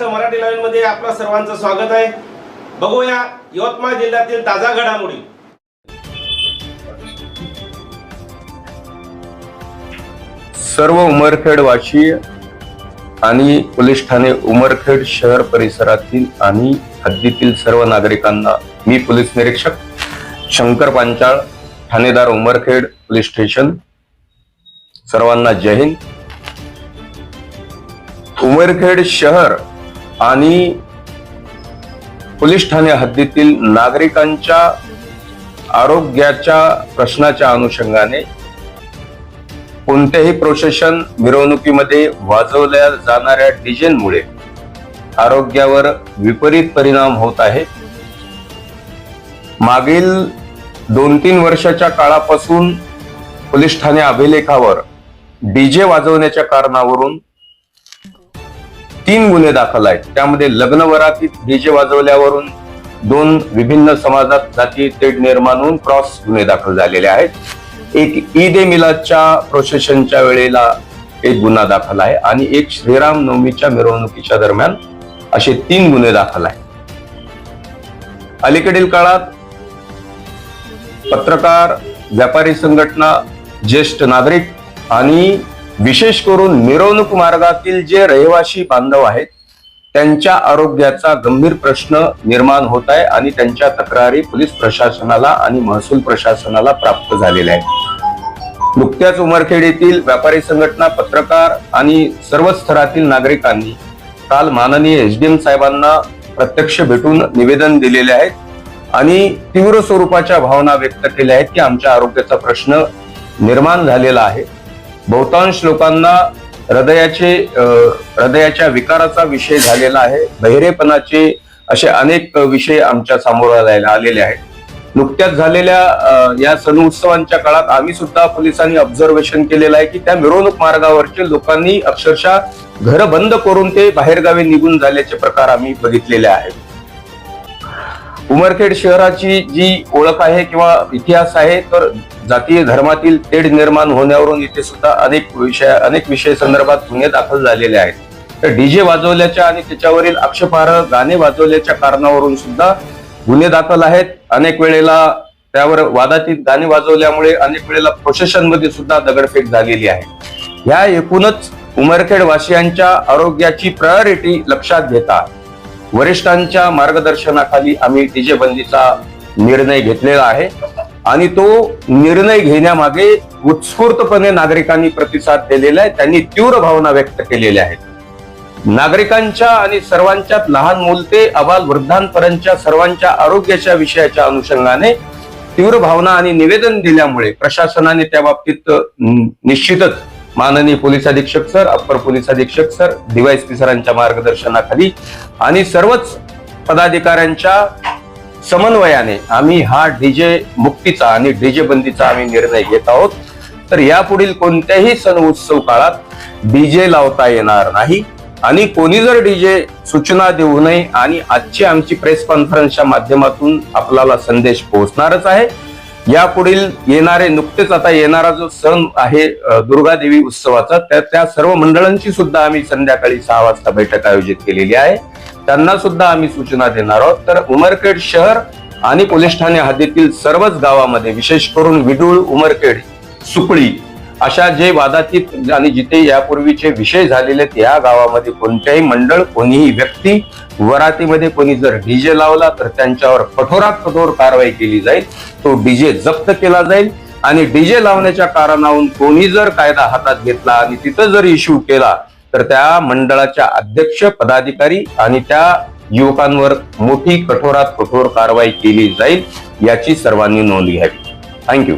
आजच्या मराठी लाईव्हमध्ये आपलं सर्वांचं स्वागत आहे. बघूया यवतमाळ जिल्ह्यातील ताजा घडामोडी. सर्व उमरखेडवासी आणि पोलीस ठाणे उमरखेड शहर परिसरातील आणि हद्दीतील सर्व नागरिकांना मी पोलीस निरीक्षक शंकर पांचाळ ठाणेदार उमरखेड पोलीस स्टेशन सर्वांना जय हिंद. उमरखेड शहर आणि पोलीस ठाणे हद्दीतील नागरिकांच्या आरोग्याच्या प्रश्नाच्या अनुषंगाने कोणत्याही प्रोसेशन मिरवणुकीमध्ये वाजवल्या जाणाऱ्या डिझेनमुळे आरोग्यावर विपरीत परिणाम होत आहे. मागील दोन तीन वर्षाच्या काळापासून पोलीस ठाणे अभिलेखावर डीजे वाजवण्याच्या कारणावरून तीन गुन्हे दाखल आहेत. त्यामध्ये लग्न वरातीत डीजे वाजवल्यावरून दोन विभिन्न समाजात जाती तेढ निर्माण होऊन क्रॉस गुन्हे दाखल झालेले आहेत. एक ईद ए मिलादच्या प्रोसेशनच्या वेळेला एक गुन्हा दाखल आहे आणि एक श्रीराम नवमीच्या मिरवणुकीच्या दरम्यान असे तीन गुन्हे दाखल आहेत. अलीकडील काळात पत्रकार व्यापारी संघटना ज्येष्ठ नागरिक आणि विशेष करून मिरवणूक मार्गातील जे रहिवासी बांधव आहेत त्यांच्या आरोग्याचा गंभीर प्रश्न निर्माण होत आहे आणि त्यांच्या तक्रारी पोलीस प्रशासनाला आणि महसूल प्रशासनाला प्राप्त झालेल्या आहेत. नुकत्याच उमरखेड येथील व्यापारी संघटना पत्रकार आणि सर्व स्तरातील नागरिकांनी काल माननीय एच डी एम साहेबांना प्रत्यक्ष भेटून निवेदन दिलेले आहेत आणि तीव्र स्वरूपाच्या भावना व्यक्त केल्या आहेत की आमच्या आरोग्याचा प्रश्न निर्माण झालेला आहे. बहुतांश लोकांना हृदयाचे हृदयाच्या विकाराचा विषय झालेला आहे. बहिरेपणाचे असे अनेक विषय आमच्यासमोर आलेले आहेत. नुकत्याच झालेल्या या सण उत्सवांच्या काळात आम्ही सुद्धा पोलिसांनी ऑब्झर्वेशन केलेलं आहे की त्या मिरवणूक मार्गावरचे लोकांनी अक्षरशः घर बंद करून ते बाहेरगावी निघून झाल्याचे प्रकार आम्ही बघितलेले आहेत. उमरखेड शहराची जी ओळख आहे किंवा इतिहास आहे तर जातीय धर्मातील तेढ निर्माण होण्यावरून इथे सुद्धा अनेक विषय अनेक विषय संदर्भात गुन्हे दाखल झालेले आहेत. तर डीजे वाजवल्याच्या आणि त्याच्यावरील आक्षेपार्ह गाणे वाजवल्याच्या कारणावरून सुद्धा गुन्हे दाखल आहेत. अनेक वेळेला त्यावर वादातीत गाणे वाजवल्यामुळे अनेक वेळेला प्रोसेशनमध्ये सुद्धा दगडफेक झालेली आहे. ह्या एकूणच उमरखेड वासियांच्या आरोग्याची प्रायोरिटी लक्षात घेता. वरिष्ठांच्या मार्गदर्शनाखाली आम्ही डीजे बंदीचा निर्णय घेतलेला आहे. आणि तो निर्णय घेण्यामागे उत्स्फूर्तपणे नागरिकांनी प्रतिसाद दिलेला आहे. त्यांनी तीव्र भावना व्यक्त केलेल्या आहेत. नागरिकांच्या आणि सर्वांच्यात लहान मूल ते अबाल वृद्धांपर्यंतच्या सर्वांच्या आरोग्याच्या विषयाच्या अनुषंगाने तीव्र भावना आणि निवेदन दिल्यामुळे प्रशासनाने त्या बाबतीत निश्चितच माननीय पोलीस अधीक्षक सर अप्पर पोलीस अधीक्षक सर डीवायसपी सरांच्या मार्गदर्शनाखाली आणि सर्वच पदाधिकाऱ्यांच्या समन्वयाने आम्ही हा डीजे मुक्तीचा आणि डीजे बंदीचा आम्ही निर्णय घेत आहोत. तर यापुढील कोणत्याही सण उत्सव काळात डीजे लावता येणार नाही. आणि कोणी जर डीजे सूचना देऊ नये आणि आजची आमची प्रेस कॉन्फरन्सच्या माध्यमातून आपल्याला संदेश पोहोचणारच आहे. यापुढील येणारे नुकतेच आता येणारा जो सण आहे दुर्गा दुर्गादेवी उत्सवाचा त्या त्या सर्व मंडळांची सुद्धा आम्ही संध्याकाळी सहा वाजता बैठक आयोजित केलेली आहे. त्यांना सुद्धा आम्ही सूचना देणार आहोत. तर उमरखेड शहर आणि पोलीस ठाणे हद्दीतील सर्वच गावामध्ये विशेष करून विडूळ उमरखेड सुकळी अशा जे वादातीत आणि जिथे यापूर्वीचे विषय झालेले आहेत या गावामध्ये कोणत्याही मंडळ कोणीही व्यक्ती वरातीमध्ये कोणी जर डीजे लावला तर त्यांच्यावर कठोरात कठोर कारवाई केली जाईल. तो डीजे जप्त केला जाईल आणि डीजे लावण्याच्या कारणावरून कोणी जर कायदा हातात घेतला आणि तिथं जर इश्यू केला तर त्या मंडळाच्या अध्यक्ष पदाधिकारी आणि त्या युवकांवर मोठी कठोरात कठोर कारवाई केली जाईल याची सर्वांनी नोंद घ्यावी. थँक्यू